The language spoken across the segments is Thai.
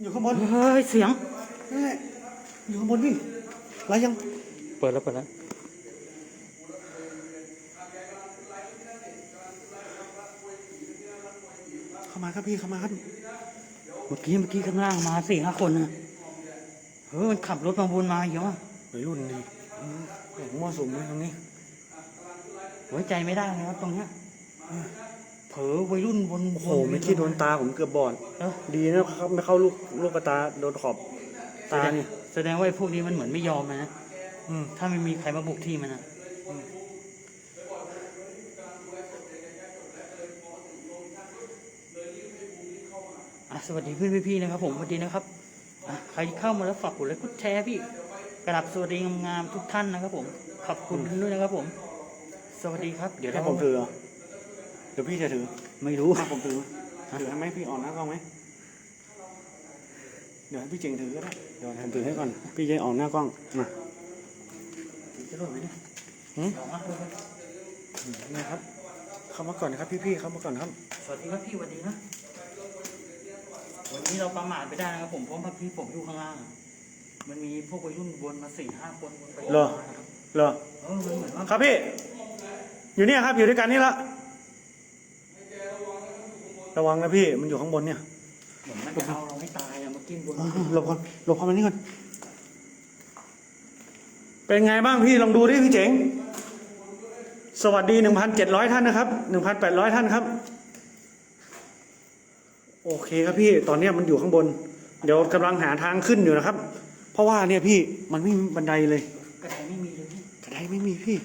อยู่ข้างบนเฮ้ยเสียงนั่นแหละอยู่ข้างบนพี่ไรยังเปิดแล้วเปิดแล้วเข้ามาครับพี่เข้ามาครับเมื่อกี้เมื่อกี้ข้างล่างมาสี่ห้าคนนะเฮ้ยมันขับรถมาวนมาเยอะวัยรุ่นดีอืมมั่วสุมเลยตรงนี้ไว้ใจไม่ได้นะครับตรงเนี้ย เผลอวัยรุ่นวนโอ้โหไม่คิดโดนตาผมเกือบบอดเออดีนะครับไม่เข้าลูกลูกกระตาโดนขอบแสตาดงเนี่ยแสดงว่าไอ้พวกนี้มันเหมือนไม่ยอมนะอืมถ้าไม่มีใครมาบุกที่มันนะอะสวัสดีเพื่อนพี่ๆนะครับ ผมสวัสดีนะครับอะใครเข้ามาแล้วฝากกดไลค์กดแชร์พี่กราบสวัสดีงามๆทุกท่านนะครับ ผมขอบคุณด้วยนะครับ ผม สวัสดีครับ เดี๋ยวให้เราผมถือเหรอเดี๋ยวพี่จะถือไม่รู้ให้ผมถือถือให้ไหมพี่อ่อนหน้ากล้องไหมเดี๋ยวให้พี่เจงถือก็ได้เดี๋ยวผมถือให้ก่อนพี่เจงอ่อนหน้ากล้องมาจะหล่นไหมเนี่ยหืมเอามาเลยนะครับเข้ามาก่อนนะครับพี่ๆเข้ามาก่อนครับ สวัสดีครับพี่สวัสดีนะวันนี้เราประมาทไม่ได้นะครับผมเพราะเมื่อกี้ผมอยู่ข้างล่างอะมันมีพวกวัยรุ่นวนมาสี่ห้าคนวนไปเหรอวนมานะครับเหรอเออมันเหมือนว่า ครับพี่ อยู่เนี่ยครับอยู่ด้วยกันนี่ละ ระวังนะพี่ มันอยู่ข้างบนเนี่ยเหมือนมันจะเอาเราให้ตายอะเมื่อกี้วนอ๋อหลบก่อนหลบเข้ามานี่ก่อน เป็นไงบ้างพี่ลองดูดิพี่เจ๋ง สวัสดี 1,700 ท่านนะครับ 1,800 ท่านครับ โอเคครับพี่ ตอนเนี้ยมันอยู่ข้างบน เดี๋ยวกำลังหาทางขึ้นอยู่นะครับ เพราะว่าเนี่ยพี่มันไม่มีบันไดเลย กระไดไม่มีเลยพี่กระไดไม่มีพี่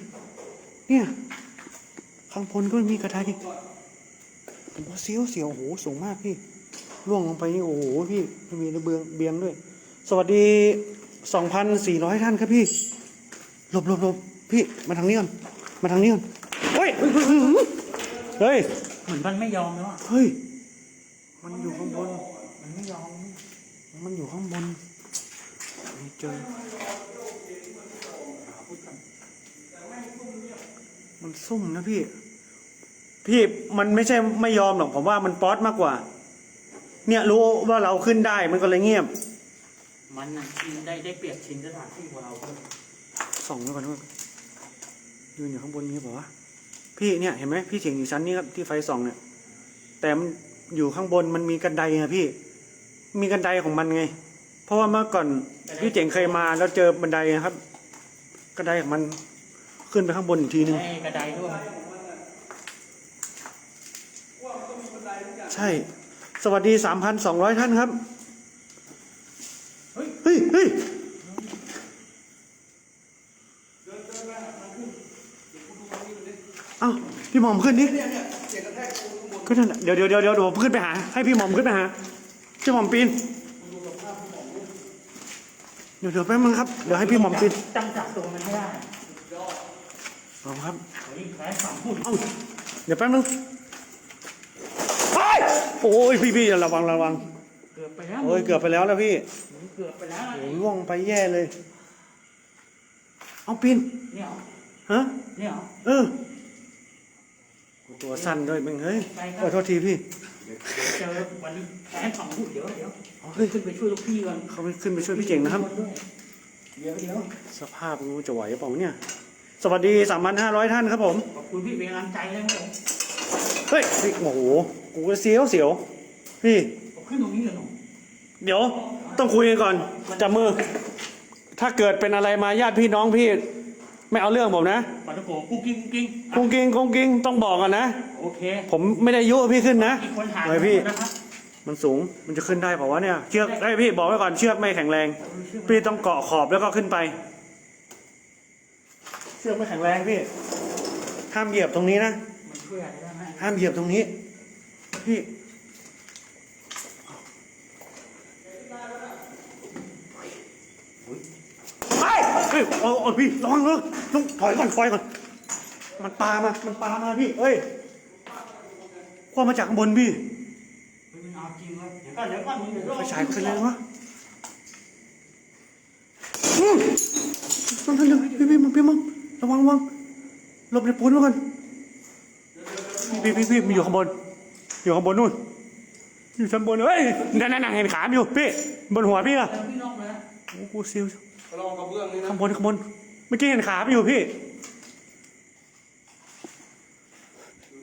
เนี่ย ข้างบนก็ไม่มีกระได ผมว่าเสียวเสียวโอ้โหสูงมากพี่ล่วงลงไปนี่โอ้โหพี่ไม่มีระเบียงเบียงด้วย สวัสดีสองพันสี่ร้อยท่านครับพี่หลบหลบหลบพี่มาทางนี้ก่อนมาทางนี้ก่อนเฮ้ยเฮ้ยเหมือนมันไม่ยอมแล้วอะเฮ้ยมันอยู่ข้างบนมันไม่ยอมมันอยู่ข้างบนไม่เจอมันซุ่มนะพี่ พี่มันไม่ใช่ไม่ยอมหรอกผมว่ามันป๊อตมากกว่า เนี่ยรู้ว่าเราขึ้นได้มันก็เลยเงียบมันน่ะชินได้ได้เปรียบชินสถานที่กว่าเราเพื่อนส่องไว้ก่อนว่ายืนอยู่ข้างบนนี้เปล่าวะพี่เนี่ยเห็นไหมพี่เถียงอยู่ชั้นนี้ครับที่ไฟส่องเนี่ยแต่มันอยู่ข้างบนมันมีกันไดไงพี่ มีกันไดของมันไง เพราะว่าเมื่อก่อนพี่เจ๋งเคยมาแล้วเจอบันไดนะครับกระไดของมันขึ้นไปข้างบนอีกทีนึงให้กระไดด้วย ใช่ สวัสดีสามพันสองร้อยท่านครับ เฮ้ย เฮ้ยเฮ้ยเอ้าพี่หมอมขึ้นดิก็นั่นแหละเดี๋ยวเดี๋ยวเดี๋ยวเดี๋ยวผมขึ้นไปหา ให้พี่หมอมขึ้นไปหาพี่หมอมปีน เดี๋ยวเดี๋ยวแป๊บนึงครับ เดี๋ยวให้พี่หมอมปีนจังจับตัวมันไม่ได้หมอมครับเฮ้ยแพ้สองพูดเอ้าเดี๋ยวแป๊บนึงเฮ้ย โอ้ยพี่พี่ระวังระวังเกือบไปแล้วโอ้ยเกือบไปแล้วนะพี่เกือบไปแล้วโอ้ล่วงไปแย่เลย เอาปีนเนี่ยเหรอฮะเนี่ยเหรอเออตัวสั้นด้วยมึงเฮ้ยใช่ครับขอโทษทีพี่เจอวันนี้แพ้สองพูดเดี๋ยวเดี๋ยวเอาเฮ้ยขึ้นไปช่วยลูกพี่ก่อนเขาไปขึ้นไปช่วยพี่เจ๋งนะครับเดี๋ยวเดี๋ยวสภาพกูจะไหวหรือเปล่าเนี่ย สวัสดีสามพันห้าร้อยท่านครับผมขอบคุณพี่เป็นกำลังใจเลยครับผมเฮ้ยเฮ้ยโอ้โห กูก็เสียวเสียวพี่ผมขึ้นตรงนี้เลยหนูเดี๋ยว ต้องคุยกันก่อนจับมือ ถ้าเกิดเป็นอะไรมาญาติพี่น้องพี่ ไม่เอาเรื่องผมนะปาตะโกกุ้งกิ้งกุ้งกิ้งคงกิงคงกิงต้องบอกกันนะ โอเคผมไม่ได้ยุพี่ขึ้นนะอีกคนถ่ายเฮ้ยพี่ นะครับมันสูงมันจะขึ้นได้เปล่าวะเนี่ยเชือกไอ้ยพี่บอกไว้ก่อนเชือกไม่แข็งแรง พี่ต้องเกาะขอบแล้วก็ขึ้นไป เชือกไม่แข็งแรงพี่ ห้ามเหยียบตรงนี้นะ มันช่วยอะไรได้ไหมห้ามเหยียบตรงนี้ พี่ไปเฮ้ยเอาเอาพี่ระวังเลยต้องถอยก่อนถอยก่อน มันปลามา มันปลามาพี่ เอ้ยคว้ามาจากข้างบนพี่เฮ้ยมันเอาจริงเลยเดี๋ยวก่อนเดี๋ยวก่อนมึงเดี๋ยวรอไปฉายเป็นไรวะอืมต้องทันเร็วพี่พี่มันพี่มันระวังระวังหลบในปูนไว้ก่อนพี่พี่พี่มันอยู่ข้างบน อยู่ข้างบนนู่น อยู่ชั้นบนเฮ้ยนั่นนั่นเห็นขามอยู่พี่บนหัวพี่อะแล้วพี่นอกเลยนะโอ้โหซิวลองกระเบื้องนี่นะข้างบนข้างบนเมื่อกี้เห็นขาอยู่พี่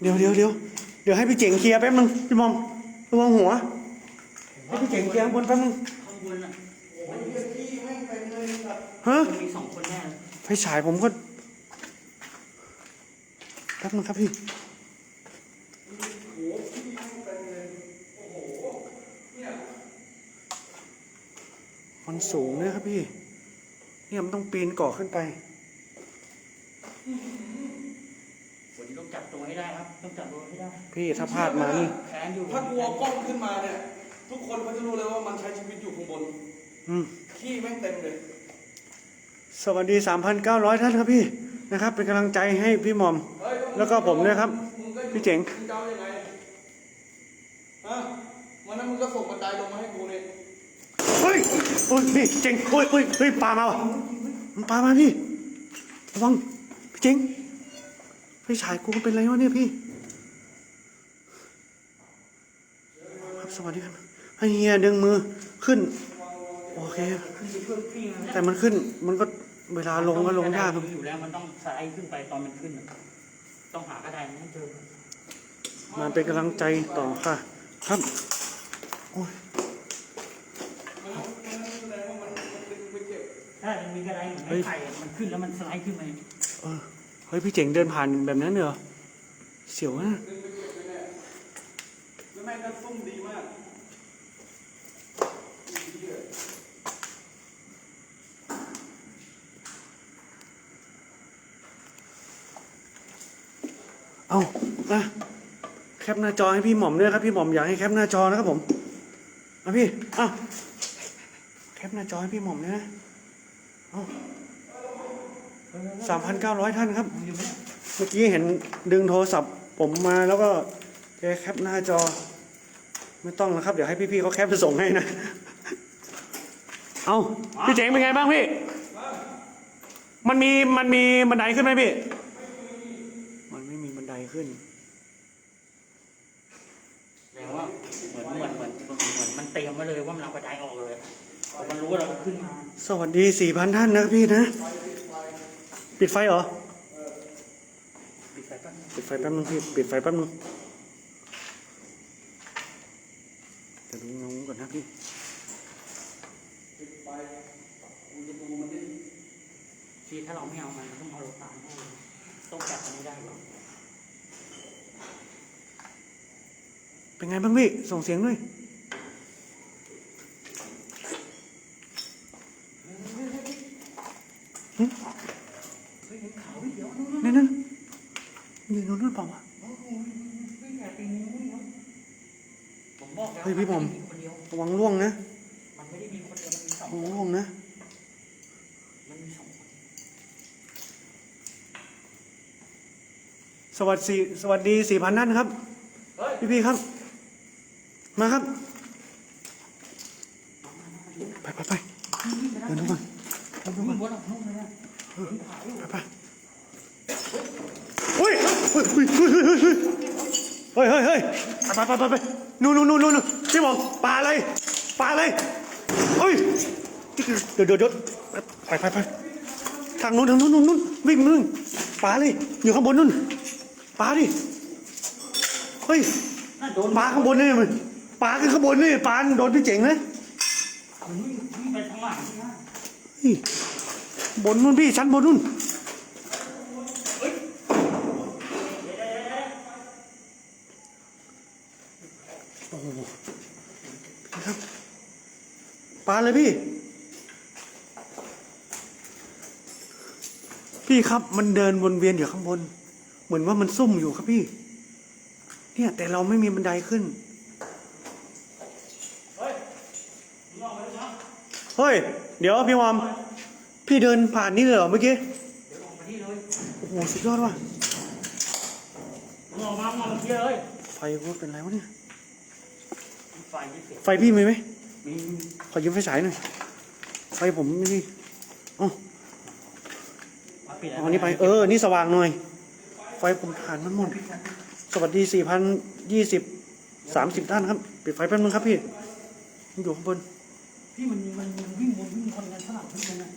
เดี๋ยวเดี๋ยวเดี๋ยวเดี๋ยวให้พี่เจ๋งเคลียร์แป๊บนึงพี่มอมระวังหัวให้พี่เจ๋งเคลียร์ข้างบนแป๊บนึงข้างบนอะฮะมันมีสองคนแน่เลยไฟฉายผมก็แป๊บนึงครับพี่ มันสูงนะครับพี่ เนี่ยมันต้องปีนเกาะขึ้นไปวันนี้ต้องจับตัวให้ได้ครับ ต้องจับตัวให้ได้ พี่ถ้าพลาดมานี่แขนอยู่ถ้ากลัวกล้องขึ้นมาเนี่ย ทุกคนเขาจะรู้เลยว่ามันใช้ชีวิตอยู่ข้างบนอืมขี้แม่งเต็มเลย สวัสดี 3,900 ท่านครับพี่นะครับ เป็นกำลังใจให้พี่หมอมเฮ้ยแล้วก็ผมด้วยครับมึงก็อยู่พี่เจ๋งมึงจะเอายังไงฮะวันนั้นมึงก็ส่งบันไดลงมาให้กูเนี่ย เฮ้ยโอ้ยพี่เจ๋งโอ้ยโอ้ยเฮ้ยปลามาว่ะมันปลามาพี่ระวังพี่เจ๋งไฟฉายกูมันเป็นไรวะเนี่ยพี่ครับสวัสดีครับให้เฮียดึงมือขึ้นโอเค แต่มันขึ้นมันก็เวลาลงก็ลงยากครับอยู่แล้วมันต้องสไลด์ขึ้นไปตอนมันขึ้น ต้องหากระไดให้เจอมาเป็นกำลังใจต่อค่ะ ครับโอ้ย ถ้ามันมีกระไดเหมือนไม้ไผ่อะมันขึ้นแล้วมันสไลด์ขึ้นไปเออเฮ้ยพี่เจ๋งเดินผ่านแบบนั้นเหรอเสียวนะแล้วแม่งก็ซุ่มดีมากเอานะแคปหน้าจอให้พี่หม่อมด้วยครับพี่หม่อมอยากให้แคปหน้าจอนะครับผมเอาพี่เอาแคปหน้าจอให้พี่หม่อมด้วยนะเอา สามพันเก้าร้อยท่านครับ เมื่อกี้เห็นดึงโทรศัพท์ผมมาแล้วก็แกแคปหน้าจอ ไม่ต้องนะครับ เดี๋ยวให้พี่ๆเขาแคปไปส่งให้นะ เอาพี่เจ๋งเป็นไงบ้างพี่ มันมีมันมีบันไดขึ้นไหมพี่ มันไม่มีบันไดขึ้นแปลว่าเหมือนเหมือนเหมือนเหมือนมันเตรียมไว้เลยว่ามันเอากระไดออกเลย มันรู้ว่าเราขึ้นมาสวัสดีสี่พันท่านนะพี่นะ ปิดไฟเหรอ ปิดไฟแป๊บนึงปิดไฟแป๊บนึงพี่ ปิดไฟแป๊บนึงจะดูเงาก่อนนะพี่ที่ถ้าเราไม่เอามันต้องเอาเราตามให้ต้องจับมันให้ได้ก่อนเป็นไงบ้างพี่ ส่งเสียงด้วย เฮ้ยเห็ นี่นนั่นอยู่นู้นนี่อเปล่าวะเฮ้ยพี่ผมระวังร่วงนะระวังร่วงนะสวัสดีสวัสดีสี่พันนั่นครับ พี่พี่ครับ มาครับ ไปไปไปเดินทุกคน มึก่องนบนหลังนุ่มเลยนะเฮ้ยเฮ้ยเฮ้ยเฮ้ยเฮ้ยเฮ้ยไปไปไปไปนู่นนู่นนู่นนู่นพี่บอกปลาอะไรปลาอะไรเฮ้ยเดี๋ยวเดี๋ยวเดี๋ยวไปไปไปทางนู้นทางนู้นนู่นนู่นวิ่งนู่นปลาเลยอยู่ข้างบนนู่นปลาดิเฮ้ยปลาข้างบนนี่มันปลาขึ้นข้างบนนี่ปลาโดนพี่เจ๋งนะมันวิ่งวิ่งไปทางหลังที่หน้าเฮ้ย บนนู่นพี่ชั้นบนนู่นโอ้โหครับปลาเลยพี่ พี่ครับมันเดินวนเวียนอยู่ข้างบน เหมือนว่ามันซุ่มอยู่ครับพี่ เนี่ยแต่เราไม่มีบันไดขึ้น เฮ้ย เดี๋ยวพี่วอม พี่เดินผ่านนี่เลยเหรอเมื่อกี้เดี๋ยวออกมาที่เลยโอ้โหสุดยอดว่ะมึงออกมามึงออกมาที่เลยไฟกูเป็นไรวะเนี่ยไฟยี่สิบไฟพี่มีไหมมีขอยืมไฟฉายหน่อยไฟผมไม่มีอ๋อมาปิดเอาอันนี้ไปเออนี่สว่างหน่อย ไฟผมผ่านมันหมดสวัสดีสี่พันยี่สิบสามสิบท่านครับ ปิดไฟแป๊บนึงครับพี่มันอยู่ข้างบน พี่มันมันมันวิ่งวนวิ่งวนกันสลับทุกคนนะ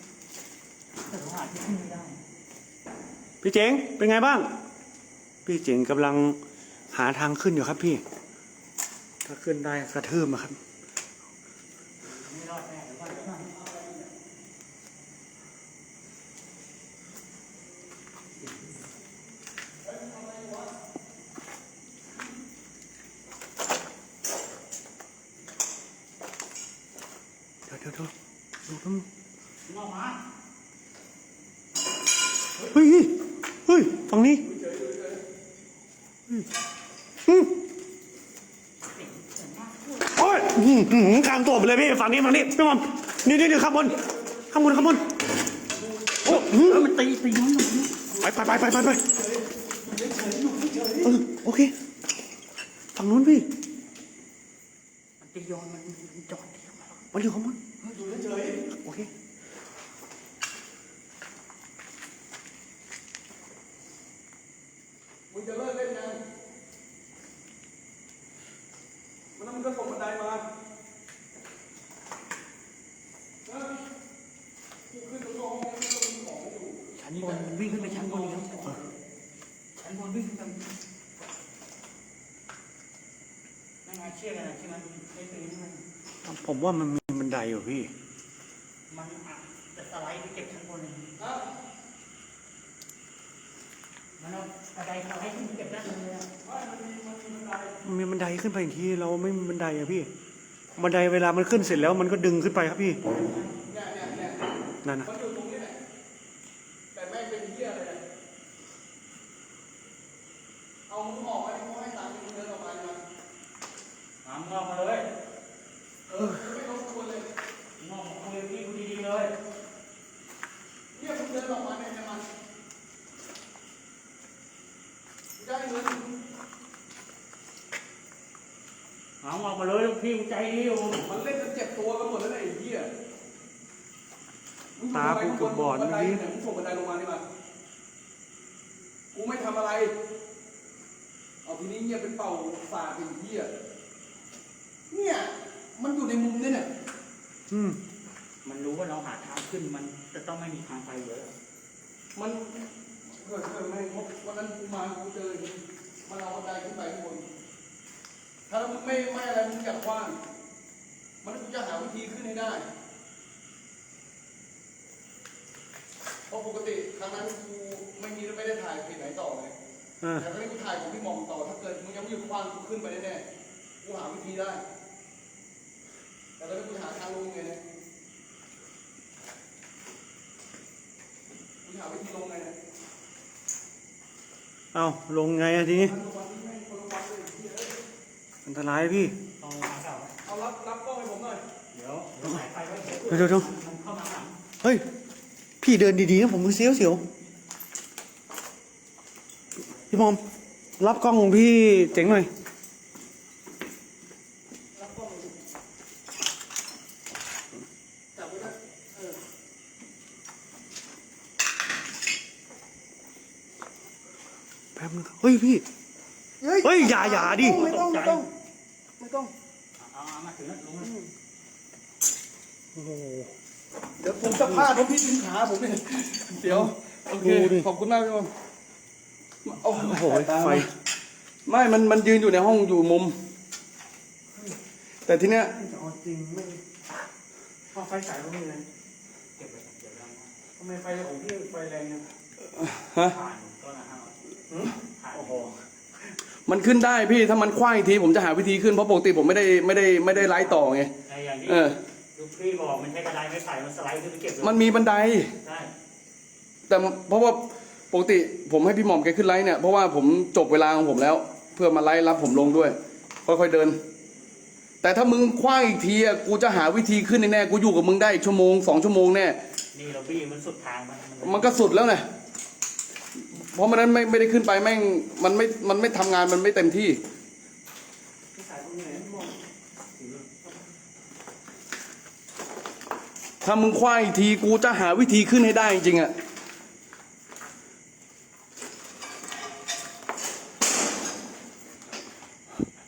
แต่เราหาที่ขึ้นไม่ได้พี่เจ๋งเป็นไงบ้าง พี่เจ๋งกำลังหาทางขึ้นอยู่ครับพี่ ถ้าขึ้นได้กระทืบอะครับ ไม่รอดแน่เดี๋ยวก่อนเดี๋ยวก่อน เดี๋ยวเดี๋ยวเดี๋ยวดูตรง ออกมา เฮ้ย เฮ้ย ฝั่งนี้เฮ้ยอืมโอ้ยอื้อหือกลางตัวไปเลยพี่ ฝั่งนี้ฝั่งนี้พี่มอมนี่นี่นี่ข้างบนข้างบนข้างบนโอ้อื้อเออมันตีตีน้องหนูไปไปไปไปไปไปเออโอเคฝั่งนู้นพี่มันตีโยนมันมันจอดที่เข้ามาแล้วมันอยู่ข้างบนโอเคมึงจะเลิกเล่นยังมันนั้นมึงก็ส่งบันไดมา ชั้นบนวิ่งขึ้นไปชั้นบนอีกแล้วชั้นบนวิ่งขึ้นไปนั่งไงเชื่อกันนะที่มันไม่ปีนมันผมว่ามันมีบันไดอยู่พี่ มันอาจจะสไลด์ไปเก็บชั้นบนเลยมันเอากระไดสไลด์ขึ้นไปเก็บได้เลยอะมันมีบันไดขึ้นไปอีกทีเราไม่มีบันไดอะพี่ บันไดเวลามันขึ้นเสร็จแล้วมันก็ดึงขึ้นไปครับพี่เนี่ยเนี่ยเนี่ยนั่นนะมันอยู่ตรงนี้แหละแต่แม่งเป็นเหี้ยอะไรเนี่ยเอามึงออกไว้มึงให้ตามมึงเดินออกมาดีกว่า หามงอกมาเลย เออไม่รบกวนเลย งอกมาคุยกับพี่กูดีๆเลย เนี่ยมึงเดินออกมาเนี่ยเนี่ยมันได้เงิน หามงอกมาเลยลูกพี่กูใจดีอยู่มันเล่นจนเจ็บตัวกันหมดแล้วนะไอ้เหี้ยมึงตากูเกือบบอดบัเมื่นอไดกี้เนี่ยมึงส่งบันไดลงมาดีกว่ากูไม่ทำอะไร เอาทีนี้เงียบเป็นเป่าสาดเป็นเหี้ยเนี่ย มันอยู่ในมุมนี่เนี่ยอืมมันรู้ว่าเราหาทางขึ้นมันจะต้องไม่มีทางไปเยอะ มันเกิดเกิดไม่พบวันนั้นกูมากูเจอมันเอาบันไดขึ้นไปข้างบน ถ้ามึง ไม่ไม่อะไรมึงอยากกว้าง มันกูจะหาวิธีขึ้นให้ได้เพราะปกติครั้งนั้นกูไม่มีไม่ได้ถ่ายเพจไหนต่อเลยอ่าแต่ครั้งนี้กูถ่ายของพี่หมองต่อ ถ้าเกิดมึงยังไม่อยู่กว้างกูขึ้นไปแน่ๆกูหาวิธีได้ แต่ตอนนี้กูหาทางลงไงเนี่ยกูหาวิธีลงไงเนี่ย เอาลงไงอะทีนี้มันลงวันที่ไม่คนละวันเลยไอ้เหี้ยเอ้ย อันตรายพี่ต้องวางเก่าไว้เอารับรับกล้องให้ผมหน่อย เดี๋ยวเดี๋ยวหายไปไว้เดี๋ยวเดี๋ยวเดี๋ยวเดี๋ยวมันเข้ามาหลังเฮ้ย พี่เดินดีๆนะผมมือเสียวเสียวพี่มอม รับกล้องของพี่เจ๋งหน่อย รับกล้องเลยจับไว้ด้วยเออแป๊บนึงครับเฮ้ยพี่ เฮ้ยอย่าอย่าดิ ไม่ต้องไม่ต้อง ไม่ต้องเอาเอามาถึงแล้วลงแล้วโอ้โหเดี๋ยวผมจะพลาดเพราะพี่ดึงขาผมเนี่ยเดี๋ยวโอเคดูดิ ขอบคุณมากพี่บอลโอ้โอ้โหสายตาไฟไม่มันมันยืนอยู่ในห้องอยู่มุม แต่ทีเนี้ย จะเอาจริงไม่พอไฟฉายก็ไม่แรงเก็บไว้เดี๋ยวเราทำไมไฟของพี่ไฟแรงเนี่ยฮะผ่านก็นะฮะผ่านโอ้โห มันขึ้นได้พี่ถ้ามันคว้างอีกทีผมจะหาวิธีขึ้นเพราะปกติผมไม่ได้ไม่ได้ไม่ได้ไลฟ์ต่อไงในอย่างที่เออ ลูกพี่บอกมันใช้กระไดไม่ไผ่มันสไลด์ขึ้นไปเก็บเลยมันมีบันได ใช่แต่เพราะว่าปกติผมให้พี่หม่อมแกขึ้นไลฟ์เนี่ยเพราะว่าผมจบเวลาของผมแล้ว เพื่อมาไลฟ์รับผมลงด้วย ค่อยๆเดิน แต่ถ้ามึงคว้างอีกทีอะกูจะหาวิธีขึ้นแน่ๆกูอยู่กับมึงได้อีกชั่วโมงสองชั่วโมงแน่นี่เราบี้มันสุดทางมันมันก็สุดแล้วไง เพราะมันนั้นไม่ไม่ได้ขึ้นไปแม่งมันไม่มันไม่ทำงานมันไม่เต็มที่ ถ้ามึงคว้างอีกทีกูจะหาวิธีขึ้นให้ได้จริงๆอะ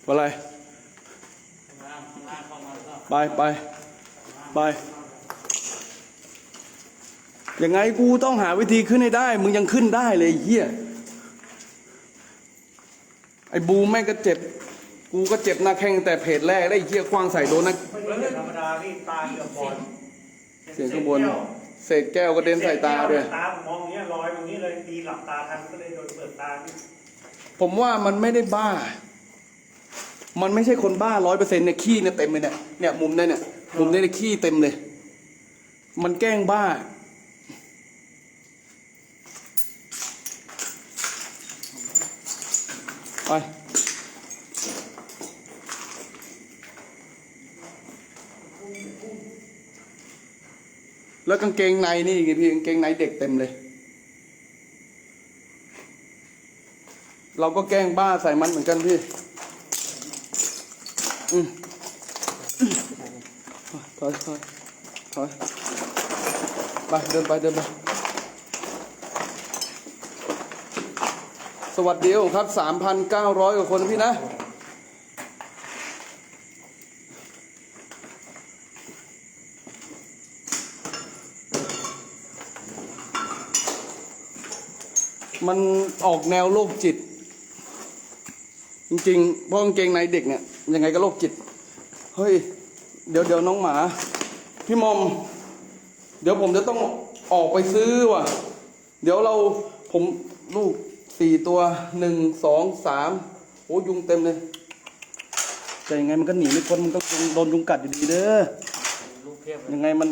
อะไร ไปไปไป ยังไงกูต้องหาวิธีขึ้นให้ได้ มึงยังขึ้นได้เลยไอ้เฮียไอ้บูมแม่งก็เจ็บ กูก็เจ็บหน้าแข้งแต่เพจแรกได้ไอ้เฮียคว้างใส่โดนนะไม่ใช่ธรรมดาพี่ตาเกือบบอดเสียงข้างบน เศษแก้วกระเด็นใส่ตาด้วยตาผมมองอย่างเงี้ยลอยตรงนี้เลยตีหลับตาทันก็เลยโดนเปิดตาพี่ผมว่ามันไม่ได้บ้า มันไม่ใช่คนบ้าร้อยเปอร์เซ็นต์เนี่ยขี้เนี่ยเต็มเลยเนี่ยเนี่ยมุมเนี่ยเนี่ยมุมเนี่ยเนี่ยขี้เต็มเลย มันแกล้งบ้า ไปแล้วกางเกงในนี่ไงพี่กางเกงในเด็กเต็มเลย เราก็แกล้งบ้าใส่มันเหมือนกันพี่อืมถอยถอยถอยไปเดินไปเดินไป สวัสดีครับ3,900กว่าคนพี่นะ มันออกแนวโรคจิต จริงๆเพราะกางเกงในเด็กเนี่ย ยังไงก็โรคจิต เฮ้ย เดี๋ยวเดี๋ยวน้องหมา พี่มอม เดี๋ยวผมจะต้องออกไปซื้อว่ะ เดี๋ยวเราผมลูก สี่ตัวหนึ่งสองสามโอ้ยุงเต็มเลยแต่ยังไงมันก็หนีไม่พ้นมันก็โดนยุงกัดอยู่ดีเด้อลูกเพียบเลยยังไงมัน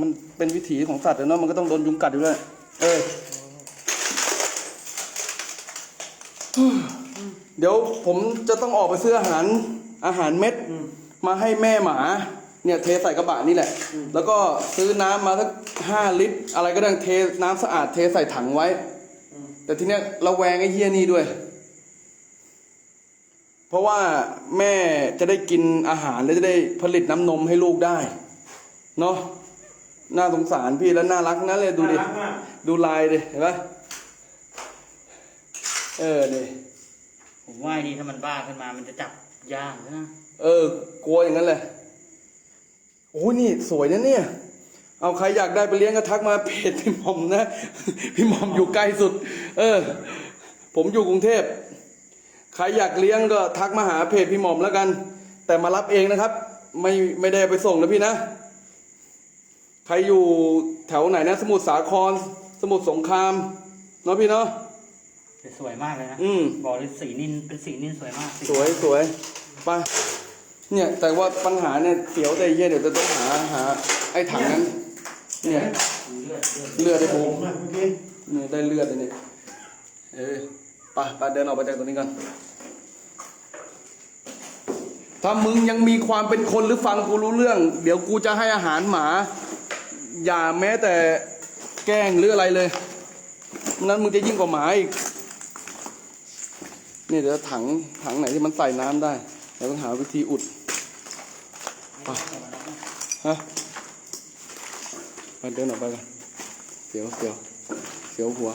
มันเป็นวิถีของสัตว์อะเนาะมันก็ต้องโดนยุงกัดอยู่ด้วยเออเดี๋ยวผมจะต้องออกไปซื้ออาหารอาหารเม็ด มาให้แม่หมา เนี่ยเทใส่กระบะนี่แหละ แล้วก็ซื้อน้ำมาสักห้าลิตร อะไรก็ได้เทน้ำสะอาดเทใส่ถังไว้ แต่ทีเนี้ยระแวงไอ้เฮียนี่ด้วย เพราะว่าแม่จะได้กินอาหารและจะได้ผลิตน้ำนมให้ลูกได้ เนาะน่าสงสารพี่แล้วน่ารักนะเลยดูดิน่ารักมากดูลายดิเห็นปะเออดิผมว่าไอ้นี่ถ้ามันบ้าขึ้นมามันจะจับยากนะ เออกลัวอย่างนั้นเลยโอ้ยนี่สวยนะเนี่ย เอาใครอยากได้ไปเลี้ยงก็ทักมาเพจพี่หม่อมนะ พี่หม่อมอยู่ไกลสุด เออ ผมอยู่กรุงเทพ ใครอยากเลี้ยงก็ทักมาหาเพจพี่หม่อมแล้วกัน แต่มารับเองนะครับ ไม่ไม่ได้ไปส่งนะพี่นะ ใครอยู่แถวไหนนะ สมุทรสาคร สมุทรสงครามเนาะพี่เนาะแต่สวยมากเลยนะอืมบอกเลยสีนินเป็นสีนินสวยมาก สวยสวยไปเนี่ยแต่ว่าปัญหาเนี่ยเสียวแต่เหี้ยเดี๋ยวจะต้องหาหาไอ้ถังนั้น เนี่ย เลือดเลือดเลือดไอ้บูผมมอเมื่อกี้เนี่ยได้เลือดเลยเนี่ยเออไปไปเดินออกไปจากตรงนี้กันถ้ามึงยังมีความเป็นคนหรือฟังกูรู้เรื่อง เดี๋ยวกูจะให้อาหารหมา อย่าแม้แต่แกล้งหรืออะไรเลยนั้นมึงจะยิ่งกว่าหมาอีกนี่เดี๋ยวถังถังไหนที่มันใส่น้ำได้เราต้องหาวิธีอุดไปฮะ ไปเดินออกไปกันเสียวเสียวเสียวหัว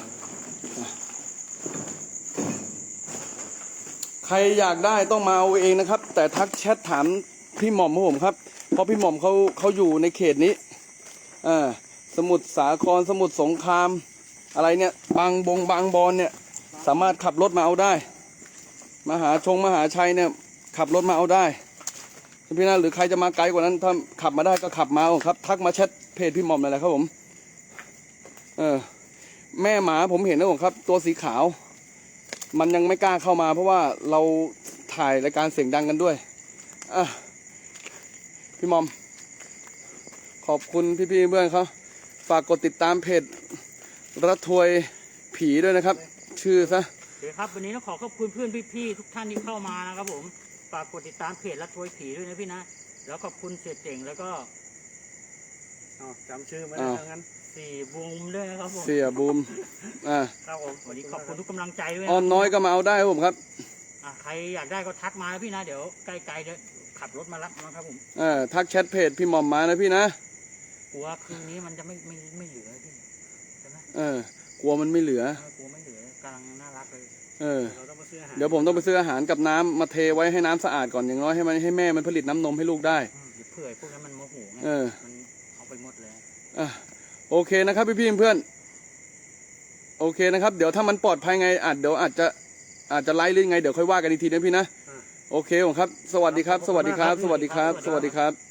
ใครอยากได้ต้องมาเอาเองนะครับ แต่ทักแชทถามพี่หม่อมผมครับ เพราะพี่หม่อมเขาเขาอยู่ในเขตนี้อ่าสมุทรสาครสมุทรสงคราม อะไรเนี่ยบางบงบางบอนเนี่ย สามารถขับรถมาเอาได้ มหาชงมหาชัยเนี่ยขับรถมาเอาได้ พี่นะหรือใครจะมาไกลกว่านั้น ถ้าขับมาได้ก็ขับมาครับ ทักมาแชทเพจพี่หม่อมนั่นแหละครับผม เออ แม่หมาผมเห็นนะผมครับ ตัวสีขาว มันยังไม่กล้าเข้ามา เพราะว่าเราถ่ายรายการเสียงดังกันด้วยอะพี่หมอม ขอบคุณพี่ๆเพื่อนเขาฝากกดติดตามเพจรัทวยผีด้วยนะครับ ชื่อซะ โอเคครับ วันนี้ต้องขอขอบคุณเพื่อนพี่ๆทุกท่านที่เข้ามานะครับผม ฝากกดติดตามเพจรัดทวยผีด้วยนะพี่นะ แล้วขอบคุณเสียเจ๋งแล้วก็อ้าวจำชื่อไม่ได้อ้าวทั้งนั้น สี่บูมด้วยนะครับผมเสียบูมอ่าครับผมวันนี้ขอบคุณทุกกำลังใจด้วยอ้อนะมน้อยก็มาเอาได้ครับผมครับอะใครอยากได้ก็ทักมานะพี่นะ เดี๋ยวใกล้ๆเดี๋ยวขับรถมารับนะครับผมอ่าทักแชทเพจพี่หม่อมมานะพี่นะกลัวคืนนี้มันจะไม่ไม่ไม่เหลือพี่ใช่ไหมเออกลัวมันไม่เหลือ เออกลัวไม่เหลือกำลังน่ารักเลยอ เออ เราต้องมาซื้ออาหารเดี๋ยวผมต้องไปซื้ออาหารกับน้ำมาเทไว้ให้น้ำสะอาดก่อนอย่างน้อยให้มันให้แม่มันผลิตน้ำนมให้ลูกได้ อืมเดี๋ยวเผื่อไอ้พวกนั้นมันโมโหไงเออ มันเอาไปหมดแล้วอะโอเคนะครับพี่พี่ๆเพื่อนโอเคนะครับ เดี๋ยวถ้ามันปลอดภัยไงอาจเดี๋ยวอาจจะอาจจะไล่หรือไงเดี๋ยวค่อยว่ากันอีกทีนะพี่นะโอเคผมครับ สวัสดีครับ สวัสดีครับ สวัสดีครับ สวัสดีครับ